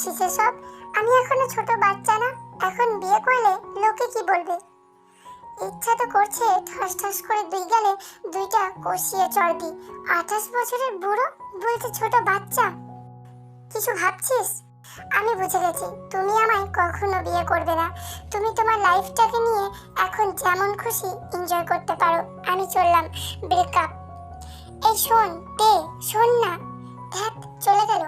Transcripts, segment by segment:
বলছিস এসব? আমি এখনও ছোট বাচ্চা না। এখন বিয়ে করলে লোকে কি বলবে? ইচ্ছা তো করছে ঠাস ঠাস করে দুই গেলে দুইটা কষিয়ে চর্বি আঠাশ বছরের বুড়ো বলছে ছোট বাচ্চা। কিছু ভাবছিস? আমি বুঝে গেছি, তুমি আমায় কখনো বিয়ে করবে না। তুমি তোমার লাইফটাকে নিয়ে এখন যেমন খুশি এনজয় করতে পারো। আমি চললাম ব্রেকআপ এই শোন, দে, শোন না। ধ্যাত, চলে গেল।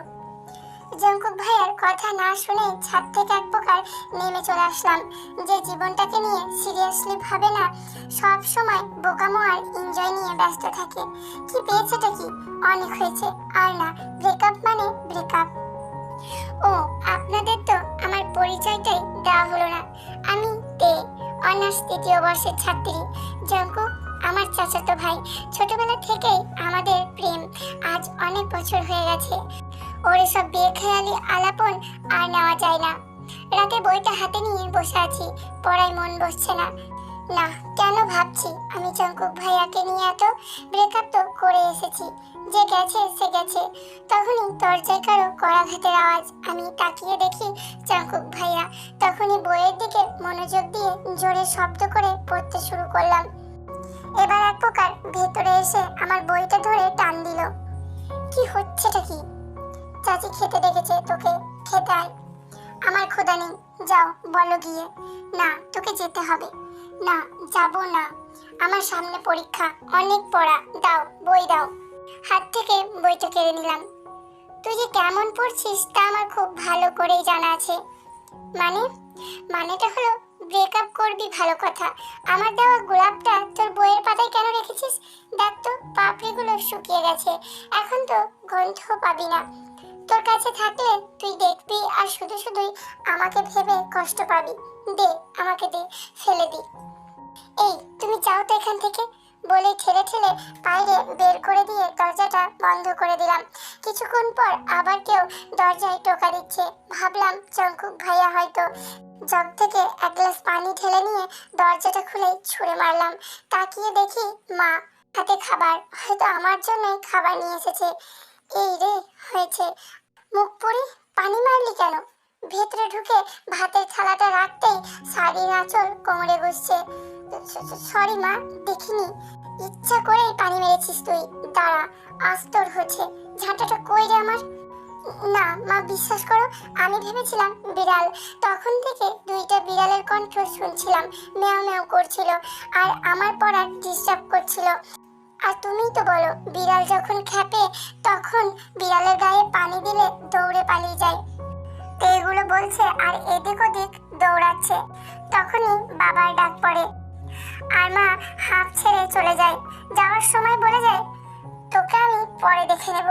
জঙ্কুক ভাইয়ার কথা না শুনে ছাদ থেকে এক প্রকার নেমে চলে আসলাম। যে জীবনটাকে নিয়ে সিরিয়াসলি ভাবে না, সব সময় বোকামো আর এনজয় নিয়ে ব্যস্ত থাকে। কি পেয়েছেটা কি? অনেক হয়েছে। আর না ব্রেকআপ মানে ব্রেকআপ ও, আপনাদের তো আমার পরিচয়টাই দেওয়া হলো না। আমি তে, অনার্স তৃতীয় বর্ষের ছাত্রী। জঙ্কুক আমার চাচাতো ভাই, ছোটবেলা থেকেই আমাদের প্রেম। আজ অনেক বছর হয়ে গেছে। ওর এসব বিয়ে খেয়ালি আলাপন আর নেওয়া যায় না। রাতে বইটা হাতে নিয়ে বসে আছি, পড়ায় মন বসছে না। না, কেন ভাবছি? আমি জঙ্কুক ভাইয়াকে নিয়ে এত ব্রেকআপ তো করে এসেছি। যে গেছে, সে গেছে। তখনই দরজায় কারও কড়াঘাতের আওয়াজ। আমি তাকিয়ে দেখি জঙ্কুক ভাইয়া। তখনই বইয়ের দিকে মনোযোগ দিয়ে জোরে শব্দ করে পড়তে শুরু করলাম। এবার এক প্রকার ভেতরে এসে আমার বইটা ধরে টান দিল। কি হচ্ছেটা কি? চাচি খেতে ডেকেছে তোকে। খেতে আয়। আমার খোদা নেই। যাও, বলো গিয়ে। না, তোকে যেতে হবে। না, যাব না। আমার সামনে পরীক্ষা। অনেক পড়া। দাও, বই দাও। হাত থেকে বইটা কেড়ে নিলাম। তুই যে কেমন পড়ছিস তা আমার খুব ভালো করেই জানা আছে। মানে? মানেটা হলো ব্রেকআপ করবি ভালো কথা। আমার দেওয়া গোলাপটা তোর বইয়ের পাতায় কেন রেখেছিস? দেখ তো, পাপড়িগুলো শুকিয়ে গেছে। এখন তো গন্ধ পাবি না। তোর কাছে থাকলে তুই দেখবি আর শুধু শুধুই আমাকে ভেবে কষ্ট পাবি। দে, আমাকে দে, ফেলে দি। এই, তুমি যাও তো এখান থেকে। বলে ঠেলে ঠেলে বাইরে বের করে দিয়ে দরজাটা বন্ধ করে দিলাম। কিছুক্ষণ পর আবার কেউ দরজায় টোকা দিচ্ছে। ভাবলাম চঙ্কুক ভাইয়া হয়তো জগ থেকে এক গ্লাস পানি ঢেলে নিয়ে দরজাটা খুলে ছুঁড়ে মারলাম। তাকিয়ে দেখি মা হাতে খাবার, হয়তো আমার জন্যই খাবার নিয়ে এসেছে। এই রে, হয়েছে। মুখ পুরি পানি মারলি কেন? ভেতরে ঢুকে ভাতের থালাটা রাখতেই শাড়ির আঁচল কোমরে গুছছে সরি মা, দেখিনি। ইচ্ছা করেই পানি মেরেছিস তুই। দাঁড়া আস্তর হচ্ছে ঝাঁটাটা কই রে আমার? না, মা, বিশ্বাস করো, আমি ভেবেছিলাম বিড়াল। তখন থেকে দুইটা বিড়ালের কণ্ঠ শুনছিলাম। ম্যাও ম্যাও করছিল, আর আমার পড়ার ডিস্টার্ব করছিল। আর তুমিই তো বলো, বিড়াল যখন খেপে, তখন বিড়ালের গায়ে পানি দিলে দৌড়ে পালিয়ে যায়। তো এগুলো বলছে আর এদিক ওদিক দৌড়াচ্ছে। তখনই বাবার ডাক পড়ে। আর মা হাঁপ ছেড়ে চলে যায়। যাওয়ার সময় বলে যায়, তোকে আমি পরে দেখে নেব।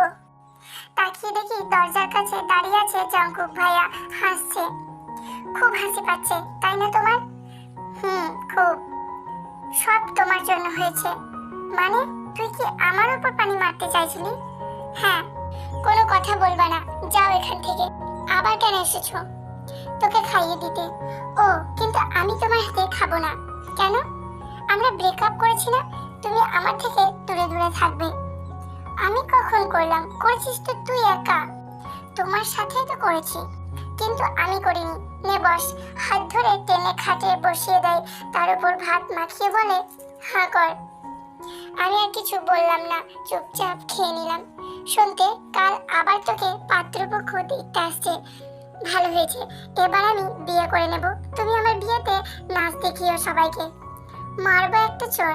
তাকিয়ে দেখি দরজার কাছে দাঁড়িয়ে আছে জঙ্কুক ভাইয়া, হাসছে। খুব হাসি পাচ্ছে, তাই না তোমার? হুম, খুব। সব তোমার জন্য হয়েছে। মানে? তুই কি আমার উপর পানি মারতে চাইছিলি? হ্যাঁ কোনো কথা বলবা না। যাও এখান থেকে। আবার কেন এসেছ? তোকে খাইয়ে দিতে। ও, কিন্তু আমি তোমার হাতে খাব না। কেন? আমরা ব্রেকআপ করেছি না? তুমি আমার থেকে দূরে দূরে থাকবে। আমি কখন করলাম? করেছিস তো তুই একা। তোমার সাথেই তো করেছি। কিন্তু আমি করিনি। নে বস, হাত ধরে টেনে খাটে বসিয়ে দেয়। তার উপর ভাত মাখিয়ে বলে হ্যাঁ কর। আমি আর কিছু বললাম না, চুপচাপ খেয়ে নিলাম। শুনতে কাল আবার তোকে পাত্রপক্ষ দেখতে আসছে। ভালো হয়েছে, এবার আমি বিয়ে করে নেব। তুমি আমার বিয়েতে নাচ দেখিও সবাইকে। মারবো একটা চোর।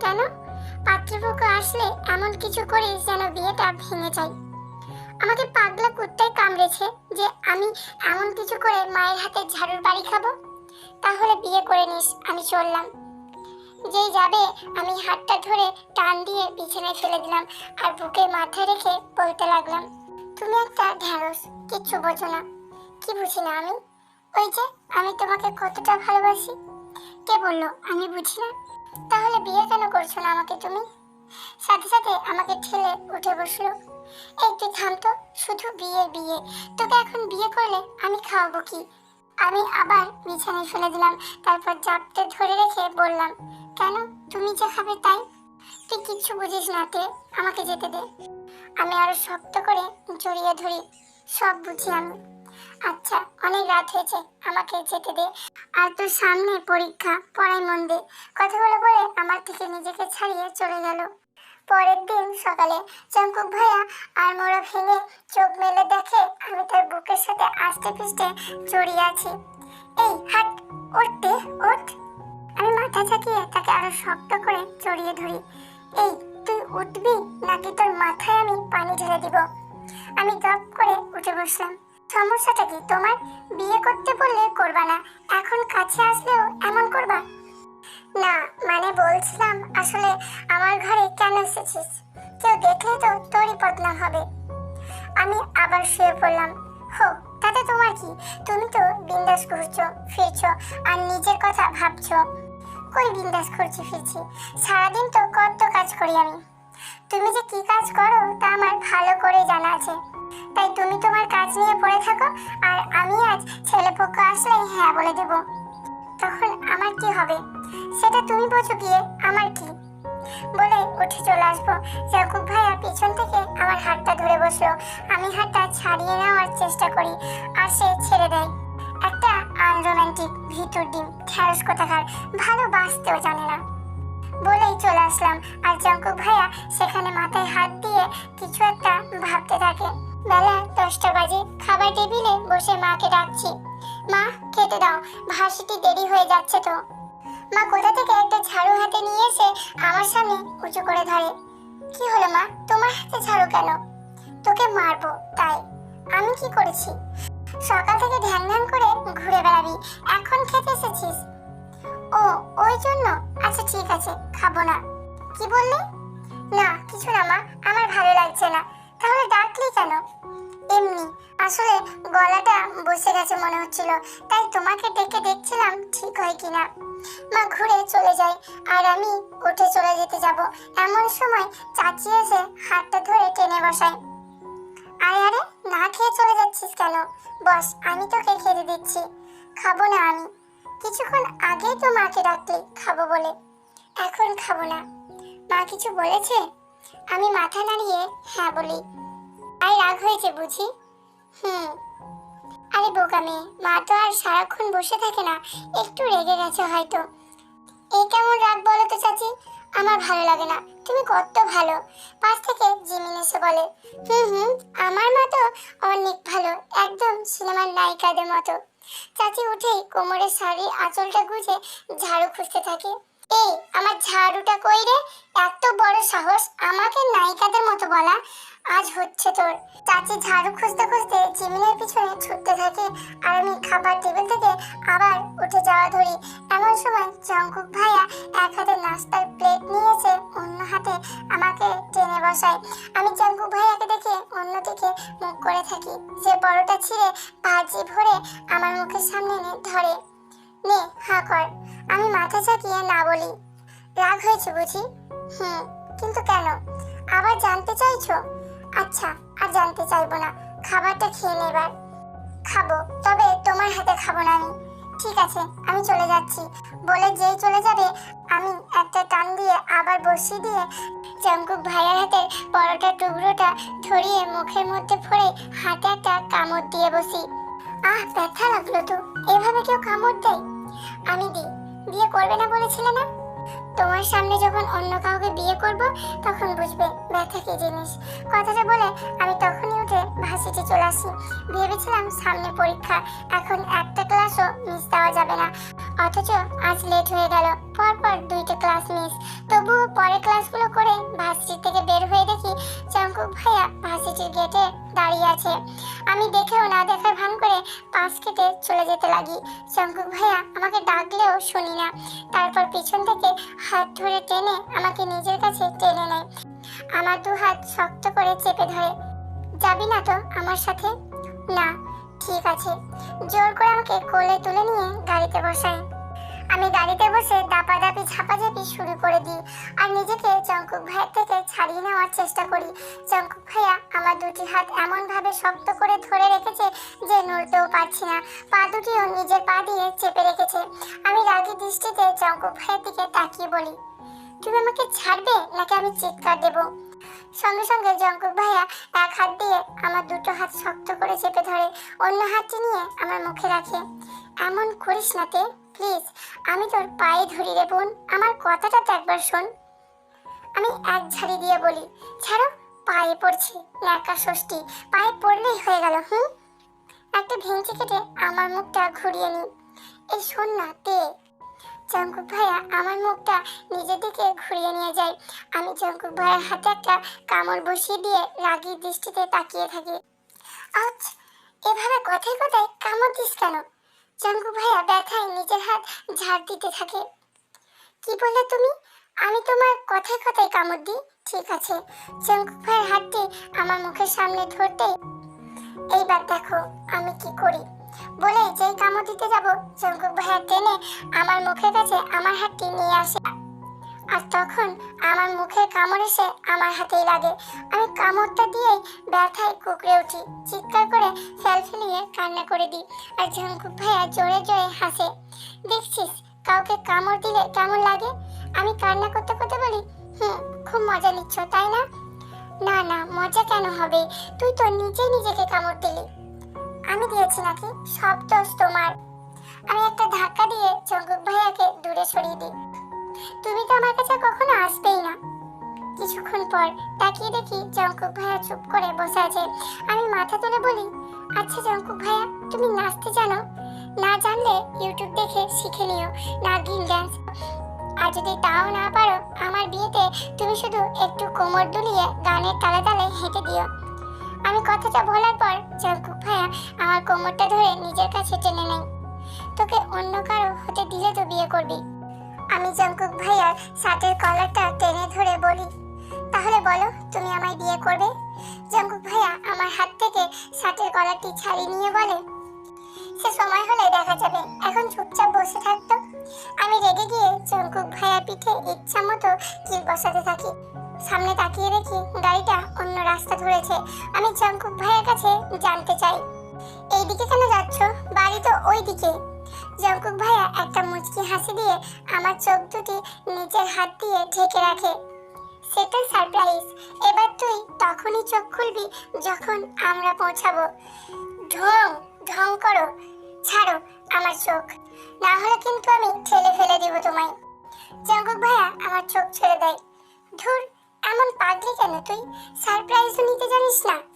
কেন? পাত্রপক্ষ আসলে এমন কিছু করে যেন বিয়েটা ভেঙে যায়। আমাকে পাগলা কুত্তায় কামড়েছে যে আমি এমন কিছু করে মায়ের হাতে ঝাড়ুর বাড়ি খাব। তাহলে বিয়ে করে নিস, আমি চললাম। যেই যাবে, আমি হাতটা ধরে টান দিয়ে বিছানায় ফেলে দিলাম আর বুকে মাথা রেখে বলতে লাগলাম, তুমি একটা ঢ্যাঁড়স, কিচ্ছু বোঝো না। কি বুঝি না আমি? ওই যে, আমি তোমাকে কতটা ভালোবাসি। কে বলল, আমি বুঝি না। তাহলে বিয়ে কেন করছ না আমাকে তুমি? সাথে সাথে আমাকে ঠেলে উঠে বসল, এই তুই থাম তো, শুধু বিয়ে বিয়ে। তোকে এখন বিয়ে করলে আমি খাওয়াবো কি? আমি আবার বিছানায় ফেলে দিলাম, তারপর জাপটে ধরে রেখে বললাম কেন? তুমি যা খাবে তাই। তুই কিচ্ছু বুঝিস না, তে। আমাকে যেতে দে। আমি আরও শক্ত করে জড়িয়ে ধরি। সব বুঝি আমি। আচ্ছা অনেক রাত হয়েছে। আমাকে যেতে দে। আর তোর সামনে পরীক্ষা, পড়াই মন দে। কথাগুলো বলে আমার থেকে নিজেকে ছাড়িয়ে চলে গেল। পরের দিন সকালে চম্পুক ভাইয়া আর মোড়া ভেঙে চোখ মেলে দেখে আমি তার বুকের সাথে আস্তে পিষ্টে জড়িয়ে আছি। এই, হাট উঠতে উঠ মাথা ঝাঁকিয়ে তাকে আরও শক্ত করে জড়িয়ে ধরি। এই, তুই উঠবি? নাকি তোর মাথায় আমি পানি ঢেলে দিব? আমি দপ করে উঠে বসলাম। সমস্যাটা কি তোমার? বিয়ে করতে বললে করবা না। এখন কাছে আসলেও এমন করবা? না মানে বলছিলাম আসলে আমার ঘরে কেন এসেছিস? কেউ দেখলে তো তোরই বদনাম হবে। আমি আবার শুয়ে পড়লাম। হো, তাতে তোমার কি? তুমি তো বিন্দাস ঘুরছো, ফিরছো, আর নিজের কথা ভাবছ। কই বিন্দাস ঘুরছি ফিরছি। সারাদিন তো কত কাজ করি আমি। তুমি যে কি কাজ করো, তা আমার ভালো করে জানা আছে। তাই তুমি তোমার কাজ নিয়ে পড়ে থাকো, আর আমি আজ ছেলে পক্ষ আসলে হ্যাঁ বলে দেব। তখন আমার কি হবে? সেটা তুমি বোঝো গিয়ে, আমার কি? বলে উঠে চলে আসব। জাকুব ভাইয়া পিছন থেকে আমার হাতটা ধরে বসল। আমি হাতটা ছাড়িয়ে নেওয়ার চেষ্টা করি, আর সে ছেড়ে দেয়। একটা আনরোম্যান্টিক ভিতর ডিম ঢ্যাঁড়স কোথাকার ভালোবাসতেও জানে না। বলেই চলে আসলাম। আর জাঙ্কুক ভাইয়া সেখানে মাথায় হাত দিয়ে কিছু একটা ভাবতে থাকে। বেলা দশটা বাজে, খাবার টেবিলে বসে মাকে ডাকছি। মা, খেতে দাও, ভাসিটি দেরি হয়ে যাচ্ছে তো। মা কোথা থেকে একটা ঝাড়ু হাতে নিয়ে এসে আমার সামনে উঁচু করে ধরে। কি হলো মা? তোমার হাতে ঝাড়ু কেন? তোকে মারবো, তাই। আমি কি করেছি? সকাল থেকে ধ্যান ধ্যান করে ঘুরে বেড়াবি। এখন খেতে এসেছিস? ও, ওই জন্য? আচ্ছা ঠিক আছে, খাব না। কি বললি? না, কিছু না মা, আমার ভালো লাগছে না। তাহলে ডাকলি কেন? এমনি, আসলে গলাটা বসে গেছে মনে হচ্ছিল, তাই তোমাকে ডেকে দেখছিলাম ঠিক হয় কিনা। মা ঘুরে চলে যায়, আর আমি উঠে চলে যেতে যাব। এমন সময় চাচি এসে হাতটা ধরে টেনে বসায়। আরে আরে, না খেয়ে চলে যাচ্ছিস কেন? বস, আমি তোকে খেতে দিচ্ছি। খাব না আমি। কিছুক্ষণ আগেই তো মাকে ডাকলি, খাব বলে। এখন খাব না। মা কিছু বলেছে? আমি মাথা নাড়িয়ে হ্যাঁ বলি। আই রাগ হয়েছে বুঝি? হুম। আরে বোকা মেয়ে, মা তো আর সারাক্ষণ বসে থাকে না, একটু রেগে গেছে হয়তো। এই কেমন রাগ বলো তো চাচি? আমার ভালো লাগে না। তুমি কত ভালো। পাশ থেকে জিমিন এসে বলে, হুম হুম, আমার মতো অনেক ভালো, একদম সিনেমার নায়িকাদের মতো। চাচি উঠেই কোমরের শাড়ি আঁচলটা গুঁজে ঝাড়ু খুঁজতে থাকে। এই, আমার ঝাড়ুটা কই রে? এত বড় সাহস আমাকে নায়িকাদের মতো বলা। আজ হচ্ছে তোর। চাচি ঝাড়ু খুঁজতে খুঁজতে জিমিনের পিছনে ছুটতে থাকে আর আমি খাবার টেবিল থেকে আবার উঠে যাওয়া ধরি। এমন সময় জঙ্কুক ভাইয়া এক হাতে নাস্তার প্লেট নিয়েছে, অন্য হাতে আমাকে টেনে বসায়। আমি জঙ্কুক ভাইয়াকে দেখে অন্যদিকে মুখ করে থাকি। যে বড়টা ছিঁড়ে ভাজি ভরে আমার মুখের সামনে এনে ধরে। নে, হা কর। আমি মাথা ঝাঁকিয়ে না বলি। রাগ হয়েছে বুঝি? হুম, কিন্তু কেন? আবার জানতে চাইছো? আচ্ছা আর জানতে চাইব না। খাবারটা খেয়ে নেবার খাব, তবে তোমার হাতে খাব না আমি। ঠিক আছে, আমি চলে যাচ্ছি। বলে যেই চলে যাবে, আমি একটা টান দিয়ে আবার বসিয়ে দিয়ে জঙ্কুক ভাইয়ের হাতে পরোটার টুকরোটা ধরিয়ে মুখের মধ্যে ভরে হাতে একটা কামড় দিয়ে বসি। আহ, ব্যথা লাগল তো। এভাবে কেউ কামড় দেয়? আমি দিই বিয়ে করবে না বলেছিলে না? তোমার সামনে যখন অন্য কাউকে বিয়ে করব, তখন বুঝবে ব্যথা কি জিনিস। কথাটা বলে আমি তখনই উঠে ভাসিতে চলে আসি। ভেবেছিলাম সামনে পরীক্ষা, এখন একটা ক্লাসও মিস দেওয়া যাবে না। অথচ আজ লেট হয়ে গেল, পরপর দুইটা ক্লাস মিস তবুও পরে ক্লাসগুলো করে ভার্সিটি থেকে বের হয়ে দেখি, চঙ্কুক ভাইয়া ভার্সিটির গেটে দাঁড়িয়ে আছে। আমি দেখেও না দেখার ভান করে পাশ কেটে চলে যেতে লাগি। চঙ্কুক ভাইয়া আমাকে ডাকলেও শুনি না। তারপর পিছন থেকে হাত ধরে টেনে আমাকে নিজের কাছে টেনে নেয়। আমার দু হাত শক্ত করে চেপে ধরে। যাবি না তো আমার সাথে? না, ঠিক আছে। জোর করে আমাকে কোলে তুলে নিয়ে গাড়িতে বসায়। আমি গাড়িতে বসে দাপাদাপি ঝাপাঝাপি শুরু করে দিই আর নিজেকে চঙ্কুক ভাইয়ের থেকে ছাড়িয়ে নেওয়ার চেষ্টা করি। চঙ্কুক ভাইয়া আমার দুটি হাত এমনভাবে শক্ত করে ধরে রেখেছে যে নড়তেও পারছি না। পা দুটিও নিজের পা দিয়ে চেপে রেখেছে। আমি রাগী দৃষ্টিতে চঙ্কুক ভাইয়ের দিকে তাকিয়ে বলি, তুমি আমাকে ছাড়বে নাকি আমি চিৎকার দেব? সঙ্গে সঙ্গে জঙ্কুক ভাইয়া এক হাত দিয়ে আমার দুটো হাত শক্ত করে চেপে ধরে, অন্য হাতটি নিয়ে আমার মুখে রাখে। এমন করিস না তে, প্লিজ, আমি তোর পায়ে ধরি রে বোন, আমার কথাটা তো একবার শোন। আমি এক ঝাড়ি দিয়ে বলি, ছাড়ো, পায়ে পড়ছি, ন্যাকা ষষ্ঠী, পায়ে পড়লেই হয়ে গেল, হুম? একটা ভেঙচি কেটে আমার মুখটা ঘুরিয়ে নি। এই শোন না তে জঙ্কুক ভাইয়া আমার মুখটা নিজের দিকে ঘুরিয়ে নিয়ে যায়। আমি জঙ্কুক ভাইয়ের হাতে একটা কামড় বসিয়ে দিয়ে রাগী দৃষ্টিতে তাকিয়ে থাকি। আচ্ছা এভাবে কথায় কথায় কামড় দিস কেন? জঙ্কুক ভাইয়া, ব্যথায় নিজের হাত ঝাড় দিতে থাকে। কি বললে তুমি? আমি তোমার কথায় কথায় কামড় দিই, ঠিক আছে। চঙ্কু ভাইয়ের হাতটি আমার মুখের সামনে ধরতেই এইবার দেখো আমি কি করি। বলে যেই কামড় দিতে যাব চঙ্কু ভাইয়া টেনে আমার মুখের কাছে আমার হাতটি নিয়ে আসে। আর তখন আমার মুখের কামড় এসে আমার হাতেই লাগে। আমি কামড়টা দিয়েই ব্যথায় কুকড়ে উঠি। চিৎকার করে ফেল ফেলিয়ে কান্না করে দিই আর জঙ্কুক ভাইয়া জোরে জোরে হাসে। দেখছিস, কাউকে কামড় দিলে কেমন লাগে? আমি কান্না করতে করতে বলি, হুম, খুব মজা নিচ্ছ, তাই না? না না, মজা কেন হবে? তুই তো নিজেই নিজেকে কামড় দিলি। আমি দিয়েছি নাকি? সব দোষ তোমার। আমি একটা ধাক্কা দিয়ে জঙ্কুক ভাইয়াকে দূরে সরিয়ে দিই। তুমি তো আমার কাছে কখনো আসবেই না। কিছুক্ষণ পর তাকিয়ে দেখি জঙ্কুক ভাইয়া চুপ করে বসে আছে। আমি মাথা তুলে বলি আচ্ছা জঙ্কুক ভাইয়া, তুমি নাচতে জানো? না জানলে ইউটিউব দেখে শিখে নিও নাগিন ডান্স আর যদি তাও না পারো, আমার বিয়েতে তুমি শুধু একটু কোমর দুলিয়ে গানের তালে তালে হেঁটে দিও। আমি কথাটা বলার পর জঙ্কুক ভাইয়া আমার কোমরটা ধরে নিজের কাছে টেনে নেই তোকে অন্য কারও হতে দিলে তো বিয়ে করবি। আমি জঙ্কুক ভাইয়ার শার্টের কলারটা টেনে ধরে বলি, তাহলে বলো, তুমি আমায় বিয়ে করবে? জঙ্কুক ভাইয়া আমার হাত থেকে শার্টের কলারটি ছাড়িয়ে নিয়ে বলে, সে সময় হলে দেখা যাবে, এখন চুপচাপ বসে থাকতো। আমি রেগে গিয়ে জঙ্কুক ভাইয়ার পিঠে ইচ্ছা মতো কিল বসাতে থাকি। সামনে তাকিয়ে দেখি গাড়িটা অন্য রাস্তা ধরেছে। আমি জঙ্কুক ভাইয়ের কাছে জানতে চাই, এইদিকে কেন যাচ্ছ? বাড়ি তো ওই দিকে জঙ্কুক ভাইয়া একটা মুচকি হাসি দিয়ে আমার চোখ দুটি নিজের হাত দিয়ে ঢেকে রাখে। সেটা সারপ্রাইজ এবার তুই তখনই চোখ খুলবি যখন আমরা পৌঁছাবো। ঢং ঢং করো। ছাড়ো আমার চোখ। না হলে কিন্তু আমি ঠেলে ফেলে দিব তোমায়। জঙ্কুক ভাইয়া আমার চোখ ছেড়ে দেয়। ধুর, এমন পাগলি কেন তুই? সারপ্রাইজ নিতে জানিস না।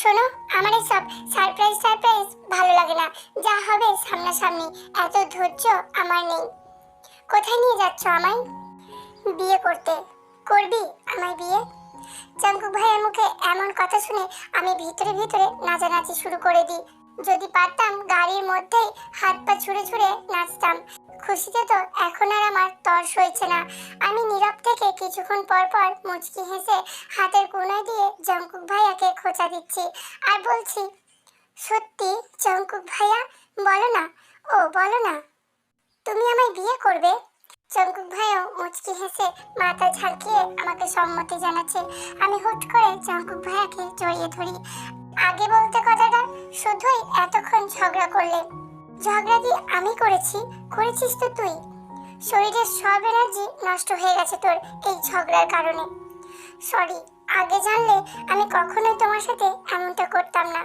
শোনো আমার এসব সারপ্রাইজ সারপ্রাইজ ভালো লাগে না। যা হবে সামনাসামনি। এত ধৈর্য আমার নেই। কোথায় নিয়ে যাচ্ছ আমায়? বিয়ে করতে। করবি আমায় বিয়ে? জঙ্কুক ভাইয়ের মুখে এমন কথা শুনে আমি ভিতরে ভিতরে নাচানাচি শুরু করে দিই। যদি পারতাম গাড়ির মধ্যেই হাত পা ছুঁড়ে ছুঁড়ে নাচতাম। খুশিতে তো এখন আর আমার তর্স হয়েছে না। আমি নীরব থেকে কিছুক্ষণ পর পর মুচকি হেসে হাতের কোনায় দিয়ে জঙ্কুক ভাইয়াকে খোঁচা দিচ্ছি আর বলছি, সত্যি, জঙ্কুক ভাইয়া? বলো না। ও, বলো না। তুমি আমায় বিয়ে করবে? জঙ্কুক ভাইও মুচকি হেসে মাথা ঝাঁকিয়ে আমাকে সম্মতি জানাচ্ছে। আমি হুট করে জঙ্কুক ভাইয়াকে জড়িয়ে ধরি। আগে বলতে কথাটা, শুধুই এতক্ষণ ঝগড়া করলে। ঝগড়া কি আমি করেছি। করেছিস তো তুই। শরীরের সব এনার্জি নষ্ট হয়ে গেছে তোর এই ঝগড়ার কারণে। সরি আগে জানলে আমি কখনোই তোমার সাথে এমনটা করতাম না।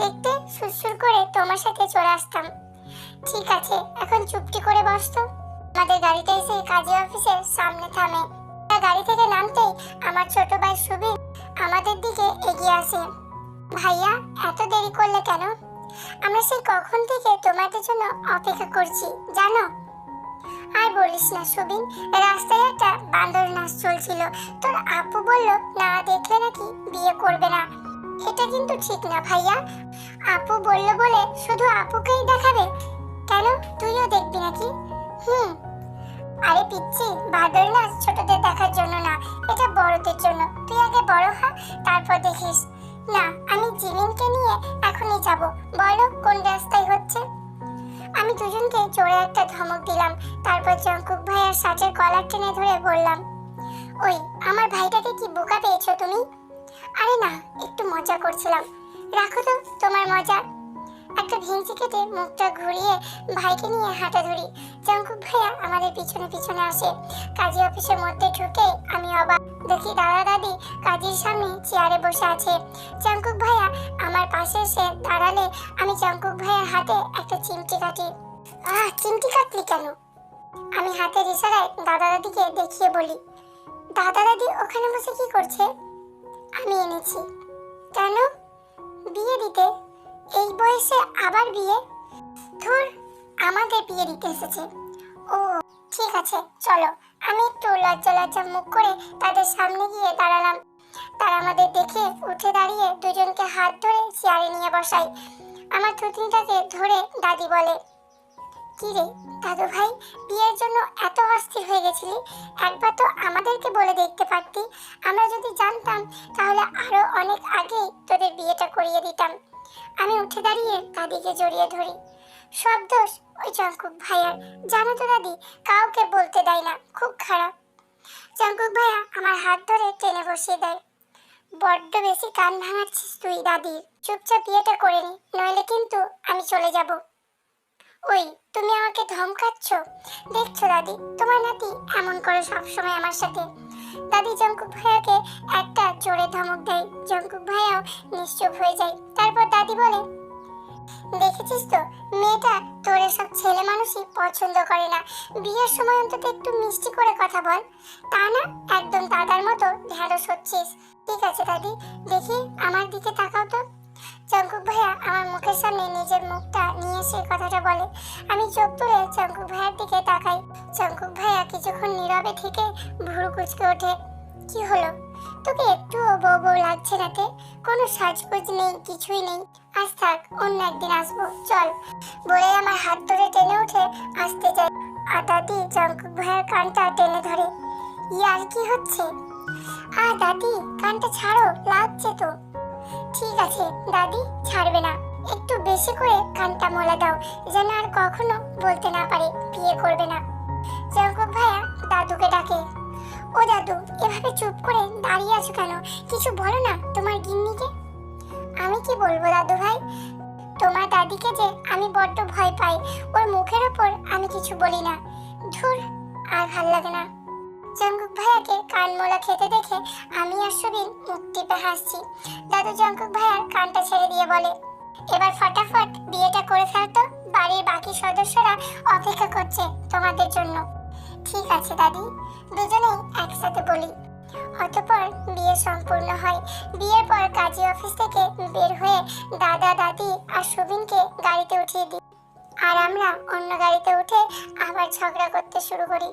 দেখতে সুরসুর করে তোমার সাথে চলে আসতাম। ঠিক আছে, এখন চুপটি করে বসতো আমাদের গাড়িটা এসে কাজী অফিসের সামনে থামে। গাড়ি থেকে নামতেই আমার ছোট ভাই সুবিন আমাদের দিকে এগিয়ে আসে। ভাইয়া, এত দেরি করলে কেন? আমরা সেই কখন থেকে তোমাদের জন্য অপেক্ষা করছি, জানো? আর বলিস না সুবিন, রাস্তায় একটা বান্দর নাচ চলছিল। তোর আপু বলল, না দেখলে নাকি বিয়ে করবে না। এটা কিন্তু ঠিক না ভাইয়া। আপু বলল বলে শুধু আপুকেই দেখাবে? কেন? তুইও দেখবি নাকি? হুম। আরে পিচ্ছি বাদর নাচ ছোটদের দেখার জন্য না, এটা বড়দের জন্য। তুই আগে বড় হা, তারপর দেখিস। না, আমি জিমিনকে নিয়ে এখনই যাব। বলো, কোন রাস্তায় হচ্ছে? আমি দুজনকে জোরে একটা ধমক দিলাম। তারপর জঙ্কুক ভাই আর সাজের কলার টেনে ধরে বললাম, ওই, আমার ভাইটাকে কি বোকা পেয়েছ তুমি? আরে না, একটু মজা করছিলাম। রাখো তো, তোমার মজা। একটা ভেঙচি কেটে মুখটা ঘুরিয়ে ভাইকে নিয়ে হাঁটা ধরি জঙ্কুক ভাইয়া আমাদের পিছনে পিছনে আসে। কাজী অফিসের মধ্যে ঢুকে আমি অবাক দেখি দাদা দাদি কাজীর সামনে চেয়ারে বসে আছে। জঙ্কুক ভাইয়া আমার পাশে এসে দাঁড়ালে আমি জঙ্কুক ভাইয়ার হাতে একটা চিমটি কাটি। আহ, চিমটি কাটলি কেন? আমি হাতের ইশারায় দাদা দাদিকে দেখিয়ে বলি, দাদা দাদি ওখানে বসে কি করছে? আমি এনেছি। কেন? বিয়ে দিতে? এই বয়সে আবার বিয়ে? ধুর, আমাদের বিয়ে দিতে এসেছে। ও, ঠিক আছে, চলো। আমি একটু লজ্জা লজ্জা মুখ করে তাদের সামনে গিয়ে দাঁড়ালাম। তারা আমাদের দেখে উঠে দাঁড়িয়ে দুজনকে হাত ধরে চেয়ারে নিয়ে বসাই আমার থুতনিটাকে ধরে দাদি বলে, কি রে, দাদু ভাই, বিয়ের জন্য এত অস্থির হয়ে গেছিলি? একবার তো আমাদেরকে বলে দেখতে পারতি। আমরা যদি জানতাম, তাহলে আরও অনেক আগেই তোদের বিয়েটা করিয়ে দিতাম। আমি উঠে দাঁড়িয়ে দাদিকে জড়িয়ে ধরি। সব দোষ ওই জঙ্কুক ভাইয়ার। জানো তো দাদি, কাউকে বলতে দেয় না, খুব খারাপ। জঙ্কুক ভাইয়া আমার হাত ধরে টেনে বসিয়ে দেয়। বড্ড বেশি কান ভাঙাচ্ছিস তুই দাদির চুপচাপ বিয়েটা করে নি, নইলে কিন্তু আমি চলে যাব। ওই, তুমি আমাকে ধমকাচ্ছ? দেখছ দাদি, তোমার নাতি এমন করে সবসময় আমার সাথে। দাদি জঙ্কুক ভাইয়াকে একটা জোরে ধমক দেয়। জঙ্কুক ভাইয়াও নিশ্চুপ হয়ে যায়। তারপর দাদি বলে, দেখেছিস তো, মেয়েটা তোর সব ছেলে মানুষই পছন্দ করে না। বিয়ের সময় অন্তত একটু মিষ্টি করে কথা বল। তা না, একদম দাদার মতো ঢ্যাঁড়স হচ্ছিস। ঠিক আছে দাদি, দেখি আমার দিকে তাকাও তো। চঙ্কুক ভাইয়া, আমার মুখের সামনে নিজের মুখটা নিয়ে এসে কথাটা বলে। আমি চোখ তুলে চঙ্কুক ভাইয়ার দিকে তাকাই। চঙ্কুক ভাইয়া কিছুক্ষণ নীরবে থেকে ভুরু কুচকে ওঠে। কি হলো? তোকে একটুও বউ বউ লাগছে না তে? কোনো সাজগোজ নেই, কিছুই নেই। আজ থাক, অন্য একদিন আসব। চল। বলে আমার হাত ধরে টেনে উঠে আসতে যাই আর দাদি চঙ্কুক ভাইয়ের কানটা টেনে ধরে। ইয়ার কি হচ্ছে? আ দাদি, কানটা ছাড়ো, লাগছে তো। ঠিক আছে, দাদি, ছাড়বে না। একটু বেশি করে কানটা মোলা দাও, যেন আর কখনো বলতে না পারে, বিয়ে করবে না। জঙ্কুক ভাইয়া দাদুকে ডাকে, ও দাদু, এভাবে চুপ করে দাঁড়িয়ে আছো কেন? কিছু বলো না তোমার গিন্নিকে? আমি কি বলব দাদু ভাই? তোমার দাদিকে যে আমি বড্ড ভয় পাই, ওর মুখের ওপর আমি কিছু বলি না। ধুর, আর ভালো লাগে না। জঙ্কুক ভাইয়াকে কানমোলা খেতে দেখে আমি আর সুবিন মুখ টিপে হাসছি। দাদু জঙ্কুক ভাইয়ার কানটা ছেড়ে দিয়ে বলে, এবার ফটাফট বিয়েটা করে ফেলতো বাড়ির বাকি সদস্যরা অপেক্ষা করছে তোমাদের জন্য। ঠিক আছে দাদি। দুজনেই একসাথে বলি। অতঃপর বিয়ে সম্পূর্ণ হয়। বিয়ের পর কাজী অফিস থেকে বের হয়ে দাদা, দাদি আর সুবিনকে গাড়িতে উঠিয়ে দিই। আর আমরা অন্য গাড়িতে উঠে আবার ঝগড়া করতে শুরু করি।